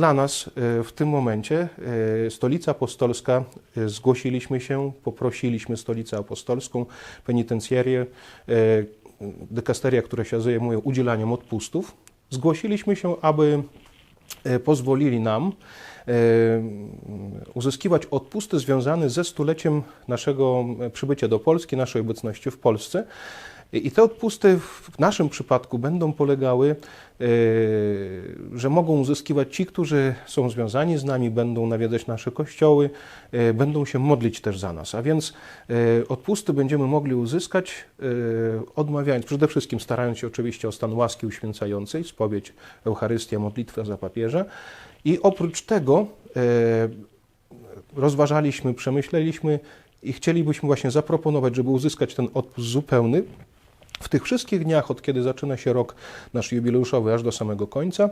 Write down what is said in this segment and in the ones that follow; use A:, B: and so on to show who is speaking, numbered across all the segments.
A: dla nas e, w tym momencie e, Stolica Apostolska, e, zgłosiliśmy się, poprosiliśmy Stolicę Apostolską, penitencjerię, e, dykasteria, która się zajmuje udzielaniem odpustów. Zgłosiliśmy się, aby pozwolili nam uzyskiwać odpusty związane ze stuleciem naszego przybycia do Polski, naszej obecności w Polsce. I te odpusty w naszym przypadku będą polegały, e, że mogą uzyskiwać ci, którzy są związani z nami, będą nawiedzać nasze kościoły, e, będą się modlić też za nas. A więc e, odpusty będziemy mogli uzyskać, odmawiając, przede wszystkim starając się oczywiście o stan łaski uświęcającej, spowiedź, Eucharystia, modlitwa za papieża. I oprócz tego rozważaliśmy, przemyśleliśmy i chcielibyśmy właśnie zaproponować, żeby uzyskać ten odpust zupełny w tych wszystkich dniach, od kiedy zaczyna się rok nasz jubileuszowy, aż do samego końca,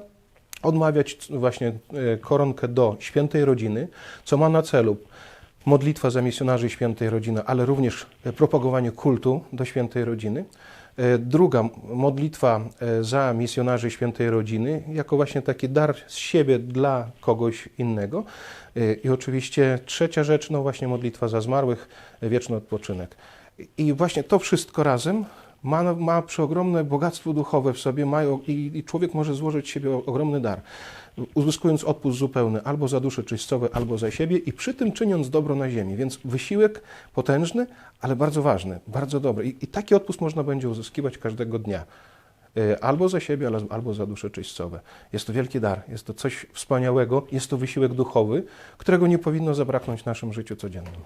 A: odmawiać właśnie e, koronkę do świętej rodziny, co ma na celu modlitwa za misjonarzy świętej rodziny, ale również e, propagowanie kultu do świętej rodziny. E, Druga modlitwa za misjonarzy świętej rodziny, jako właśnie taki dar z siebie dla kogoś innego. I oczywiście trzecia rzecz, no właśnie modlitwa za zmarłych, wieczny odpoczynek. I właśnie to wszystko razem ma, ma przeogromne bogactwo duchowe w sobie i, i człowiek może złożyć siebie ogromny dar, uzyskując odpust zupełny albo za dusze czystowe, albo za siebie i przy tym czyniąc dobro na ziemi. Więc wysiłek potężny, ale bardzo ważny, bardzo dobry. I, i taki odpust można będzie uzyskiwać każdego dnia. E, Albo za siebie, albo za dusze czyścowe. Jest to wielki dar, jest to coś wspaniałego, jest to wysiłek duchowy, którego nie powinno zabraknąć w naszym życiu codziennym.